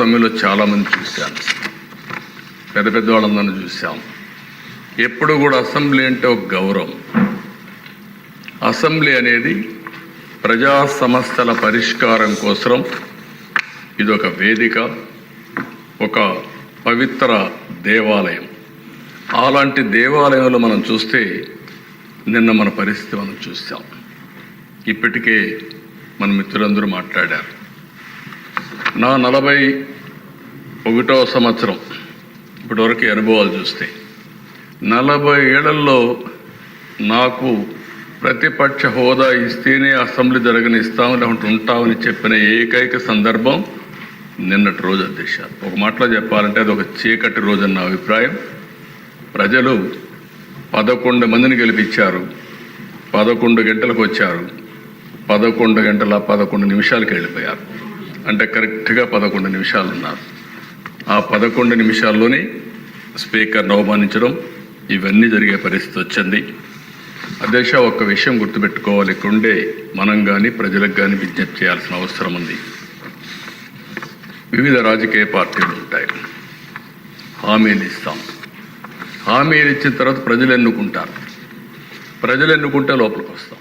ప్రజాస్వామ్యంలో చాలామంది చూశాను. పెద్ద పెద్ద వాళ్ళందరినీ చూశాం. ఎప్పుడు కూడా అసెంబ్లీ అంటే ఒక గౌరవం. అసెంబ్లీ అనేది ప్రజా సమస్యల పరిష్కారం కోసం ఇది ఒక వేదిక ఒక పవిత్ర దేవాలయం. అలాంటి దేవాలయంలో మనం చూస్తే నిన్న మన పరిస్థితి మనం చూసాం ఇప్పటికే మన మిత్రులందరూ మాట్లాడారు. నా నలభై ఒకటో సంవత్సరం ఇప్పటివరకు అనుభవాలు చూస్తే. నలభై ఏళ్ళలో నాకు ప్రతిపక్ష హోదా ఇస్తేనే అసెంబ్లీ జరగనిస్తాం లేకుంటే ఉంటామని చెప్పిన ఏకైక సందర్భం నిన్నటి రోజు అధ్యక్ష. ఒక మాటలో చెప్పాలంటే అది ఒక చీకటి రోజు అన్న అభిప్రాయం. ప్రజలు పదకొండు మందిని గెలిపించారు. పదకొండు గంటలకు వచ్చారు. పదకొండు గంటల పదకొండు నిమిషాలకు వెళ్ళిపోయారు. అంటే కరెక్ట్గా పదకొండు నిమిషాలు ఉన్నారు ఆ పదకొండు నిమిషాల్లోనే స్పీకర్ను అవమానించడం ఇవన్నీ జరిగే పరిస్థితి వచ్చింది. అధ్యక్ష ఒక్క విషయం గుర్తుపెట్టుకోవాలి. ఉండే మనం కానీ ప్రజలకు కానీ విజ్ఞప్తి చేయాల్సిన అవసరం ఉంది. వివిధ రాజకీయ పార్టీలు ఉంటాయి. హామీలు ఇస్తాం. హామీలు ఇచ్చిన తర్వాత ప్రజలు ఎన్నుకుంటారు. ప్రజలు ఎన్నుకుంటే లోపలికి వస్తాం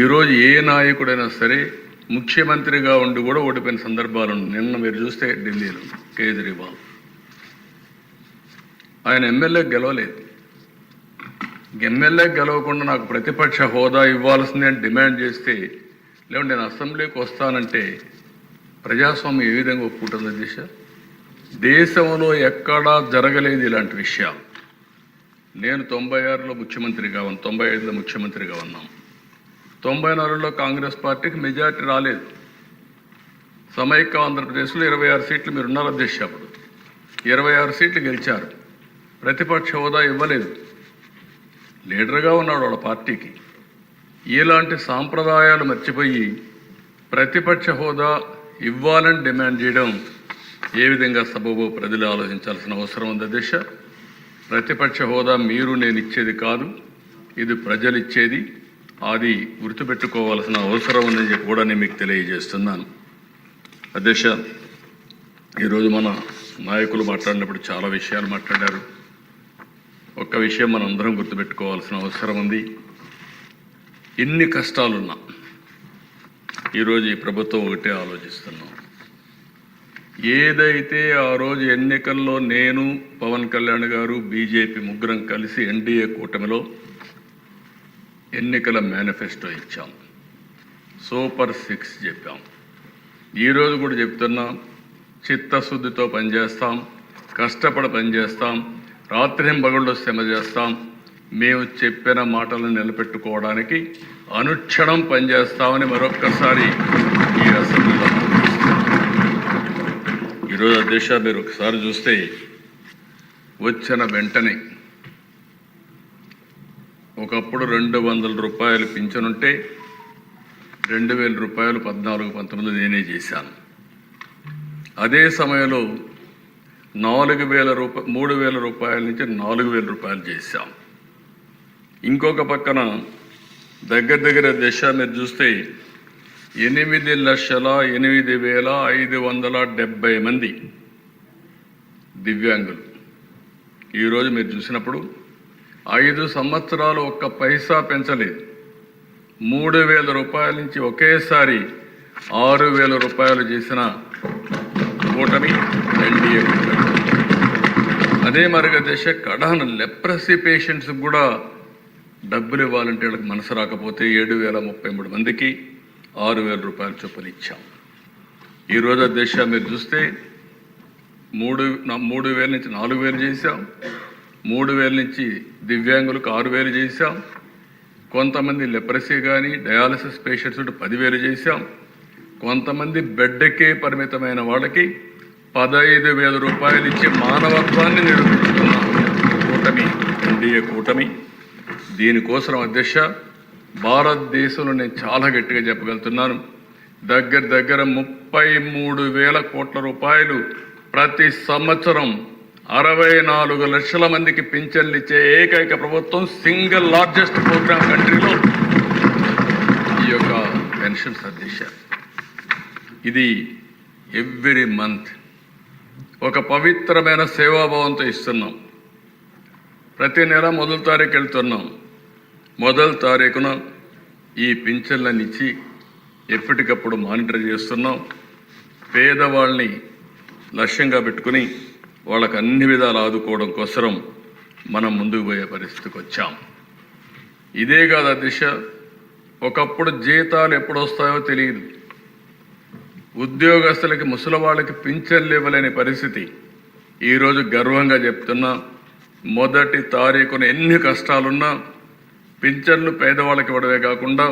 ఈరోజు ఏ నాయకుడైనా సరే ముఖ్యమంత్రిగా ఉండి కూడా ఓడిపోయిన సందర్భాలు నిన్న మీరు చూస్తే ఢిల్లీలో కేజ్రీవాల్. ఆయన ఎమ్మెల్యే గెలవలేదు. ఎమ్మెల్యే గెలవకుండా నాకు ప్రతిపక్ష హోదా ఇవ్వాల్సిందే అని డిమాండ్ చేస్తే లేకుంటే నేను అసెంబ్లీకి వస్తానంటే ప్రజాస్వామ్యం ఏ విధంగా ఒప్పుకుంటుంది దిశ దేశంలో ఎక్కడా జరగలేదు ఇలాంటి విషయాలు. నేను తొంభై ఆరులో ముఖ్యమంత్రిగా ఉన్నాను తొంభై ఐదులో ముఖ్యమంత్రిగా ఉన్నాం. తొంభై నాలుగులో కాంగ్రెస్ పార్టీకి మెజార్టీ రాలేదు. సమైక్య ఆంధ్రప్రదేశ్లో ఇరవై ఆరు సీట్లు మీరు ఉన్నారు అధ్యక్ష అప్పుడు. ఇరవై ఆరు సీట్లు గెలిచారు. ప్రతిపక్ష హోదా ఇవ్వలేదు. లీడర్గా ఉన్నాడు వాళ్ళ పార్టీకి. ఇలాంటి సాంప్రదాయాలు మర్చిపోయి ప్రతిపక్ష హోదా ఇవ్వాలని డిమాండ్ చేయడం ఏ విధంగా సబబో ప్రజలు ఆలోచించాల్సిన అవసరం ఉంది దిశ ప్రతిపక్ష హోదా మీరు నేను ఇచ్చేది కాదు. ఇది ప్రజలు ఇచ్చేది. అది గుర్తుపెట్టుకోవాల్సిన అవసరం ఉందని చెప్పి కూడా నేను మీకు తెలియజేస్తున్నాను. అధ్యక్ష ఈరోజు మన నాయకులు మాట్లాడినప్పుడు చాలా విషయాలు మాట్లాడారు. ఒక్క విషయం మనందరం అందరం గుర్తుపెట్టుకోవాల్సిన అవసరం ఉంది. ఎన్ని కష్టాలున్నా ఈరోజు ఈ ప్రభుత్వం ఒకటే ఆలోచిస్తున్నాం. ఏదైతే ఆ రోజు ఎన్నికల్లో నేను పవన్ కళ్యాణ్ గారు బీజేపీ ముగ్గురం కలిసి ఎన్డీఏ కూటమిలో ఎన్నికల మేనిఫెస్టో ఇచ్చాం. సూపర్ సిక్స్ చెప్పాం. ఈరోజు కూడా చెప్తున్నాం చిత్తశుద్ధితో పనిచేస్తాం కష్టపడి పనిచేస్తాం రాత్రింబగళ్ళు శ్రమ చేస్తాం. మేము చెప్పిన మాటలను నిలబెట్టుకోవడానికి అనుక్షణం పనిచేస్తామని మరొక్కసారి ఈ అసెంబ్లీలో ఈరోజు అధ్యక్ష మీరు ఒకసారి చూస్తే వచ్చిన వెంటనే ఒకప్పుడు రెండు వందల రూపాయలు పింఛనుంటే రెండు వేల రూపాయలు పద్నాలుగు పంతొమ్మిది నేనే చేశాను. అదే సమయంలో నాలుగు వేల రూప మూడు వేల రూపాయల నుంచి నాలుగు వేల రూపాయలు చేశాం. ఇంకొక పక్కన దగ్గర దగ్గర దశ మీరు చూస్తే ఎనిమిది లక్షల ఎనిమిది వేల ఐదు వందల డెబ్బై మంది దివ్యాంగులు. ఈరోజు మీరు చూసినప్పుడు ఐదు సంవత్సరాలు ఒక్క పైసా పెంచలేదు. మూడు వేల రూపాయల నుంచి ఒకేసారి ఆరు వేల రూపాయలు చేసిన కూటమి ఎన్డీఏ అదే మరుగ దశ కడహన లెప్రసీ పేషెంట్స్ కూడా డబ్బులు ఇవ్వాలంటే వాళ్ళకి మనసు రాకపోతే ఏడు వేల ముప్పై మూడు మందికి ఆరు వేల రూపాయలు చొప్పున ఇచ్చాం. ఈరోజు దశ మీరు చూస్తే మూడు మూడు వేల నుంచి నాలుగు వేలు చేశాం. మూడు వేల నుంచి దివ్యాంగులకు ఆరు వేలు చేశాం. కొంతమంది లెప్రసీ కానీ డయాలసిస్ పేషెంట్స్ పదివేలు చేశాం. కొంతమంది బెడ్కే పరిమితమైన వాళ్ళకి పదహైదు వేల రూపాయలు ఇచ్చి మానవత్వాన్ని నిరూపించుకున్నాం కూటమి ఎన్డీఏ కూటమి. దీనికోసం అధ్యక్ష భారతదేశంలో నేను చాలా గట్టిగా చెప్పగలుగుతున్నాను. దగ్గర దగ్గర ముప్పై మూడు వేల కోట్ల రూపాయలు ప్రతి సంవత్సరం అరవై నాలుగు లక్షల మందికి పింఛన్లు ఇచ్చే ఏకైక ప్రభుత్వం సింగిల్ లార్జెస్ట్ ప్రోగ్రామ్ కంట్రీలో ఈ యొక్క పెన్షన్స్ అధ్యక్ష ఇది ఎవ్రీ మంత్ ఒక పవిత్రమైన సేవాభావంతో ఇస్తున్నాం. ప్రతి నెల మొదటి తారీఖు వెళ్తున్నాం. మొదటి తారీఖున ఈ పింఛన్లను ఇచ్చి ఎప్పటికప్పుడు మానిటర్ చేస్తున్నాం. పేదవాళ్ళని లక్ష్యంగా పెట్టుకుని వాళ్ళకి అన్ని విధాలు ఆదుకోవడం కోసం మనం ముందుకు పోయే పరిస్థితికి వచ్చాం. ఇదే కాదు దిశ ఒకప్పుడు జీతాలు ఎప్పుడు వస్తాయో తెలియదు. ఉద్యోగస్తులకి ముసలి వాళ్ళకి పింఛన్లు ఇవ్వలేని పరిస్థితి. ఈరోజు గర్వంగా చెప్తున్నా మొదటి తారీఖున ఎన్ని కష్టాలున్నా పింఛన్లు పేదవాళ్ళకి ఇవ్వడమే కాకుండా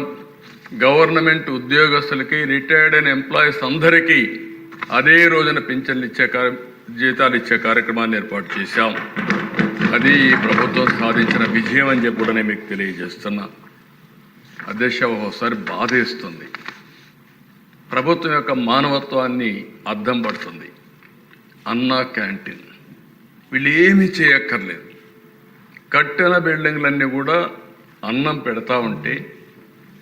గవర్నమెంట్ ఉద్యోగస్తులకి రిటైర్డ్ అయిన ఎంప్లాయీస్ అందరికీ అదే రోజున పింఛన్లు ఇచ్చే కార్య జీతాలు ఇచ్చే కార్యక్రమాన్ని ఏర్పాటు చేశాం. అది ఈ ప్రభుత్వం సాధించిన విజయం అని చెప్పి కూడా నేను మీకు తెలియజేస్తున్నా. అధ్యక్ష ఒకసారి బాధేస్తుంది. ప్రభుత్వం యొక్క మానవత్వాన్ని అద్దం పడుతుంది. అన్నా క్యాంటీన్. వీళ్ళు ఏమీ చేయక్కర్లేదు. కట్టిన బిల్డింగ్లన్నీ కూడా అన్నం పెడతా ఉంటే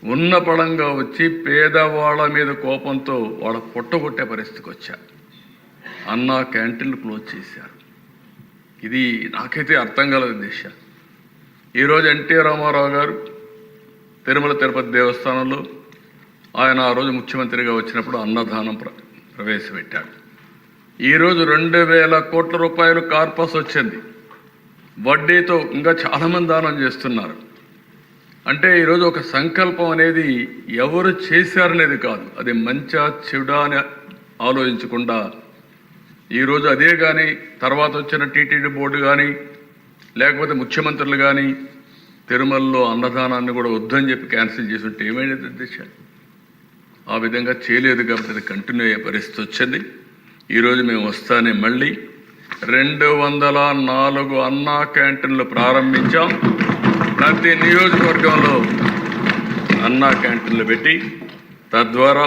ఉన్న పడంగా వచ్చి పేదవాళ్ళ మీద కోపంతో వాళ్ళ పొట్టగొట్టే పరిస్థితికి వచ్చారు అన్నా క్యాంటీన్లు క్లోజ్ చేశారు. ఇది నాకైతే అర్థం కలదు దిశ. ఈరోజు ఎన్టీ రామారావు గారు తిరుమల తిరుపతి దేవస్థానంలో ఆయన ఆ రోజు ముఖ్యమంత్రిగా వచ్చినప్పుడు అన్నదానం ప్ర ప్రవేశపెట్టాడు ఈరోజు రెండు వేల కోట్ల రూపాయలు కార్పస్ వచ్చింది. వడ్డీతో ఇంకా చాలామంది దానం చేస్తున్నారు. అంటే ఈరోజు ఒక సంకల్పం అనేది ఎవరు చేశారనేది కాదు. అది మంచా చెడా అని ఆలోచించకుండా ఈరోజు అదే కానీ తర్వాత వచ్చిన టీటీడీ బోర్డు కానీ లేకపోతే ముఖ్యమంత్రులు కానీ తిరుమలలో అన్నదానాన్ని కూడా వద్దని చెప్పి క్యాన్సిల్ చేసి ఉంటే ఏమైనది అధ్యక్ష ఆ విధంగా చేయలేదు కాబట్టి అది కంటిన్యూ అయ్యే పరిస్థితి వచ్చింది. ఈరోజు మేము వస్తానే మళ్ళీ రెండు వందల నాలుగు అన్నా క్యాంటీన్లు ప్రారంభించాం. ప్రతి నియోజకవర్గంలో అన్నా క్యాంటీన్లు పెట్టి తద్వారా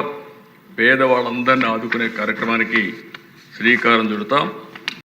పేదవాళ్ళందరినీ ఆదుకునే కార్యక్రమానికి శ్రీకారం చుడతాం.